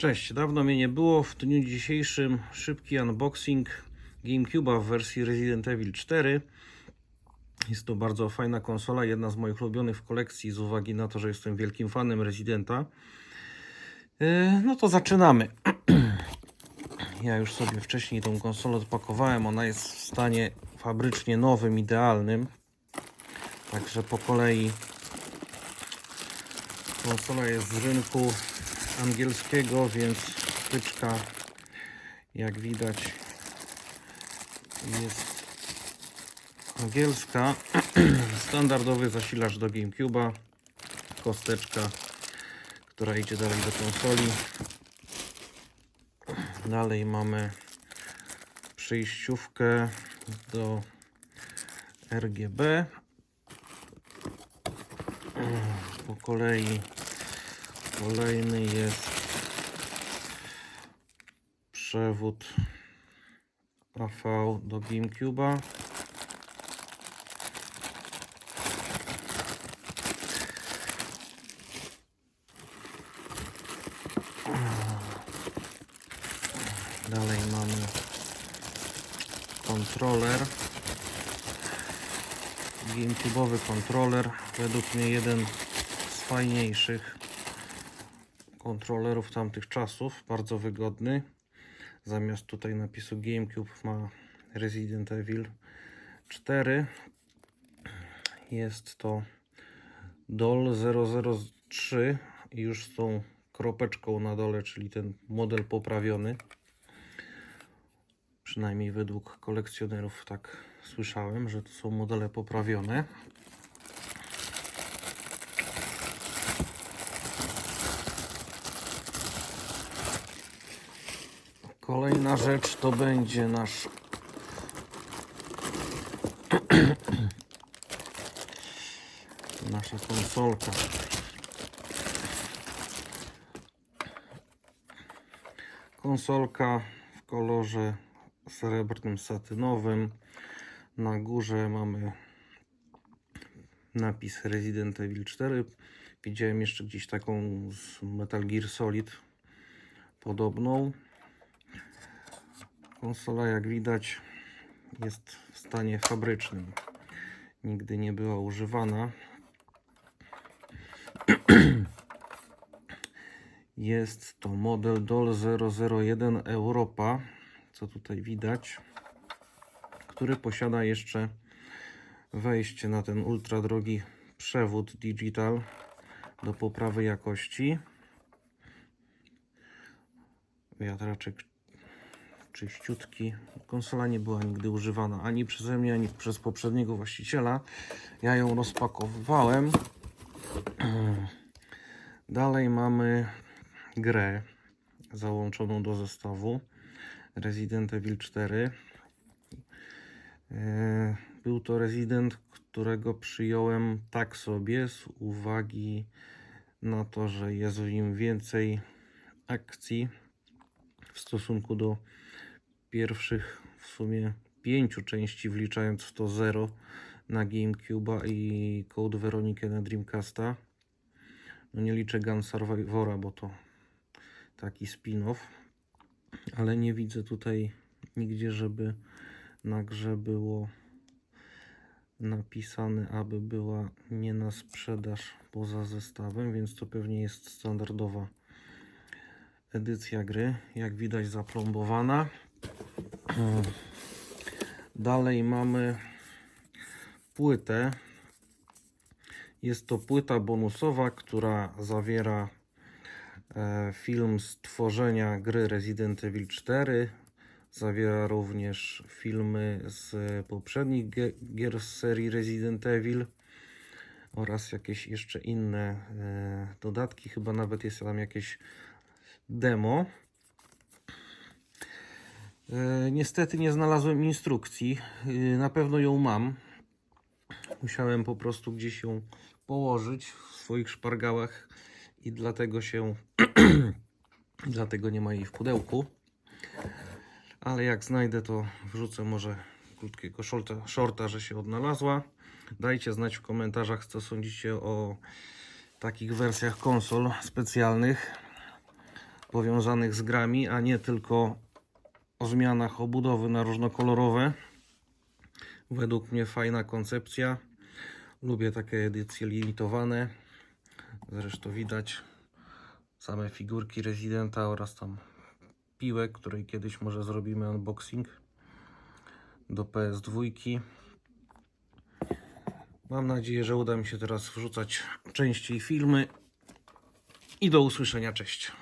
Cześć, dawno mnie nie było. W dniu dzisiejszym szybki unboxing GameCube'a w wersji Resident Evil 4. Jest to bardzo fajna konsola, jedna z moich ulubionych w kolekcji z uwagi na to, że jestem wielkim fanem Residenta. Yy, No to zaczynamy. Ja już sobie wcześniej tą konsolę odpakowałem. Ona jest w stanie fabrycznie nowym, idealnym. Także po kolei konsola jest z rynku angielskiego, więc wtyczka jak widać jest angielska. Standardowy zasilacz do GameCube'a, kosteczka, która idzie dalej do konsoli. Dalej mamy przejściówkę do RGB. Po kolei kolejny jest przewód AV do GameCube'a. Dalej mamy kontroler. GameCube'owy kontroler. Według mnie jeden z fajniejszych kontrolerów tamtych czasów. Bardzo wygodny. Zamiast tutaj napisu GameCube ma Resident Evil 4. Jest to DOL 003 i już z tą kropeczką na dole, czyli ten model poprawiony. Przynajmniej według kolekcjonerów tak słyszałem, że to są modele poprawione. Kolejna rzecz to będzie nasz nasza konsolka. Konsolka w kolorze srebrnym satynowym. Na górze mamy napis Resident Evil 4. Widziałem jeszcze gdzieś taką z Metal Gear Solid podobną. Konsola, jak widać, jest w stanie fabrycznym. Nigdy nie była używana. Jest to model DOL 001 Europa, co tutaj widać, który posiada jeszcze wejście na ten ultra drogi przewód digital do poprawy jakości. Wiatraczek czyściutki. Konsola nie była nigdy używana ani przeze mnie, ani przez poprzedniego właściciela. Ja ją rozpakowywałem. Dalej mamy grę załączoną do zestawu Resident Evil 4. E, Był to Resident, którego przyjąłem tak sobie z uwagi na to, że jest w nim więcej akcji w stosunku do pierwszych w sumie pięciu części, wliczając w to Zero na GameCube'a i Code Veronikę na Dreamcasta. No nie liczę Gun Survivora, bo to taki spin-off, ale nie widzę tutaj nigdzie, żeby na grze było napisane, aby była nie na sprzedaż poza zestawem, więc to pewnie jest standardowa edycja gry, jak widać zaplombowana. Dalej mamy płytę. Jest to płyta bonusowa, która zawiera e, film z tworzenia gry Resident Evil 4. Zawiera również filmy z poprzednich gie- gier z serii Resident Evil oraz jakieś jeszcze inne e, dodatki. Chyba nawet jest tam jakieś demo. E, Niestety nie znalazłem instrukcji. E, Na pewno ją mam. Musiałem po prostu gdzieś ją położyć w swoich szpargałach i dlatego się dlatego nie ma jej w pudełku. Ale jak znajdę to wrzucę może krótkiego shorta, shorta, że się odnalazła. Dajcie znać w komentarzach co sądzicie o takich wersjach konsol specjalnych. powiązanych z grami, a nie tylko o zmianach obudowy na różnokolorowe. Według mnie fajna koncepcja. Lubię takie edycje limitowane. Zresztą widać same figurki rezydenta oraz tam piłek, której kiedyś może zrobimy unboxing do PS2. Mam nadzieję, że uda mi się teraz wrzucać częściej filmy. I do usłyszenia. Cześć.